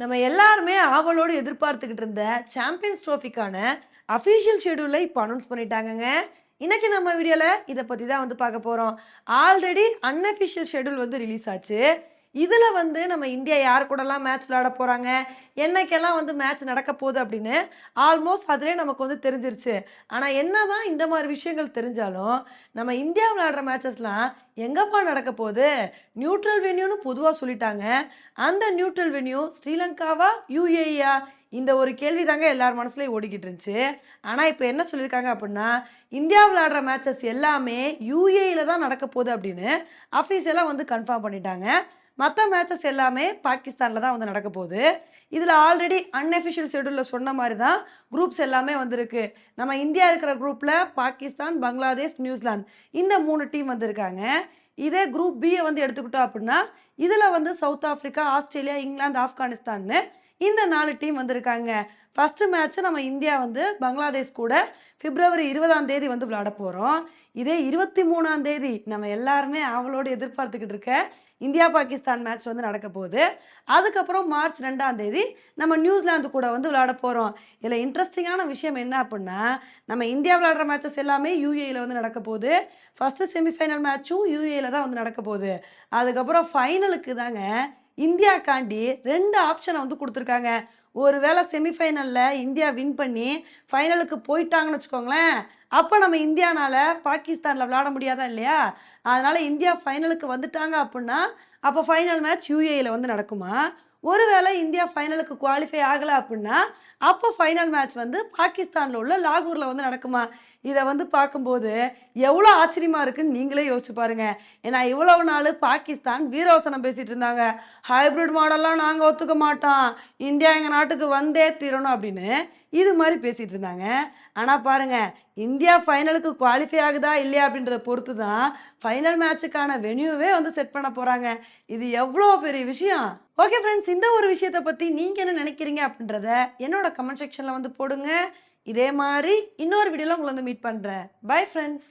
நம்ம எல்லாருமே ஆவலோடு எதிர்பார்த்துக்கிட்டு இருந்த சாம்பியன்ஸ் ட்ரோஃபிக்கான அஃபிஷியல் ஷெடியூலை இப்போ அனௌன்ஸ் பண்ணிட்டாங்கங்க. இன்றைக்கி நம்ம வீடியோவில் இதை பற்றி தான் வந்து பார்க்க போகிறோம் ஆல்ரெடி அன்அஃபிஷியல் ஷெடியூல் வந்து ரிலீஸ் ஆச்சு. இதில் வந்து நம்ம இந்தியா யார் கூடலாம் மேட்ச் விளையாட போகிறாங்க என்னைக்கெல்லாம் வந்து மேட்ச் நடக்க போகுது அப்படின்னு ஆல்மோஸ்ட் அதிலே நமக்கு வந்து தெரிஞ்சிருச்சு. ஆனால் என்ன தான் இந்த மாதிரி விஷயங்கள் தெரிஞ்சாலும் நம்ம இந்தியா விளையாடுற மேட்சஸ்லாம் எங்கப்பா நடக்க போகுது? நியூட்ரல் வென்யூன்னு பொதுவாக சொல்லிட்டாங்க. அந்த நியூட்ரல் வென்யூ ஸ்ரீலங்காவா யூஏஇயா இந்த ஒரு கேள்வி தாங்க எல்லார் மனசுலையும் ஓடிக்கிட்டு இருந்துச்சு. ஆனால் இப்போ என்ன சொல்லியிருக்காங்க அப்படின்னா இந்தியா விளையாடுற மேட்சஸ் எல்லாமே யூஏயில் தான் நடக்க போகுது அப்படின்னு அஃபீஷியலாக வந்து கன்ஃபார்ம் பண்ணிட்டாங்க. மற்ற மேட்சஸ் எல்லாமே பாகிஸ்தானில் தான் வந்து நடக்க போகுது. இதில் ஆல்ரெடி அன்எஃபிஷியல் ஷெடியூலில் சொன்ன மாதிரி தான் குரூப்ஸ் எல்லாமே வந்திருக்கு. நம்ம இந்தியா இருக்கிற குரூப்பில் பாகிஸ்தான் பங்களாதேஷ் நியூசிலாந்து இந்த மூணு டீம் வந்திருக்காங்க. இதே குரூப் பியை வந்து எடுத்துக்கிட்டோம் அப்படின்னா இதில் வந்து சவுத் ஆஃப்ரிக்கா ஆஸ்திரேலியா இங்கிலாந்து ஆப்கானிஸ்தான்னு இந்த நாலு டீம் வந்திருக்காங்க. ஃபஸ்ட்டு மேட்ச் நம்ம இந்தியா வந்து பங்களாதேஷ் கூட பிப்ரவரி இருபதாம் தேதி வந்து விளையாட போகிறோம் இதே இருபத்தி மூணாம் தேதி நம்ம எல்லாருமே அவளோடு எதிர்பார்த்துக்கிட்டு இருக்க இந்தியா பாகிஸ்தான் மேட்ச் வந்து நடக்க போகுது. அதுக்கப்புறம் மார்ச் ரெண்டாம் தேதி நம்ம நியூசிலாந்து கூட வந்து விளையாட போகிறோம் இதில் இன்ட்ரெஸ்டிங்கான விஷயம் என்ன அப்படின்னா நம்ம இந்தியா விளையாடுற மேட்சஸ் எல்லாமே யூஏயில் வந்து நடக்க போகுது. ஃபஸ்ட்டு செமிஃபைனல் மேட்ச்சும் யூஏயில் தான் வந்து நடக்க போகுது. அதுக்கப்புறம் ஃபைனலுக்கு தாங்க இந்தியாக்காண்டி ரெண்டு ஆப்ஷனை வந்து கொடுத்துருக்காங்க. ஒருவேளை செமிஃபைனலில் இந்தியா வின் பண்ணி ஃபைனலுக்கு போயிட்டாங்கன்னு வச்சுக்கோங்களேன். அப்போ நம்ம இந்தியானால் பாகிஸ்தானில் விளையாட முடியாதா இல்லையா? அதனால் இந்தியா ஃபைனலுக்கு வந்துட்டாங்க அப்படின்னா அப்போ ஃபைனல் மேட்ச் யூஏயில் வந்து நடக்குமா? ஒருவேளை இந்தியா ஃபைனலுக்கு குவாலிஃபை ஆகலை அப்படின்னா அப்போ ஃபைனல் மேட்ச் வந்து பாகிஸ்தானில் உள்ள லாகூரில் வந்து நடக்குமா? இதை வந்து பார்க்கும்போது எவ்வளோ ஆச்சரியமாக இருக்குன்னு நீங்களே யோசிச்சு பாருங்க. ஏன்னா இவ்வளவு நாள் பாகிஸ்தான் வீரவசனம் பேசிகிட்டு இருந்தாங்க. ஹைபிரிட் மாடல்லாம் நாங்கள் ஒத்துக்க மாட்டோம். இந்தியா எங்கள் நாட்டுக்கு வந்தே தீரணும் அப்படின்னு இது மாதிரி பேசிகிட்டு இருந்தாங்க. ஆனால் பாருங்கள் இந்தியா ஃபைனலுக்கு குவாலிஃபை ஆகுதா இல்லையா அப்படின்றத பொறுத்து தான் ஃபைனல் மேட்சுக்கான வென்யூவே வந்து செட் பண்ண போகிறாங்க இது எவ்வளோ பெரிய விஷயம்? ஓகே ஃப்ரெண்ட்ஸ் இந்த ஒரு விஷயத்தை பற்றி நீங்கள் என்ன நினைக்கிறீங்க அப்படின்றத என்னோட கமெண்ட் செக்ஷனில் வந்து போடுங்க. இதே மாதிரி இன்னொரு வீடியோவில் உங்களை வந்து மீட் பண்ணுறேன் பை ஃப்ரெண்ட்ஸ்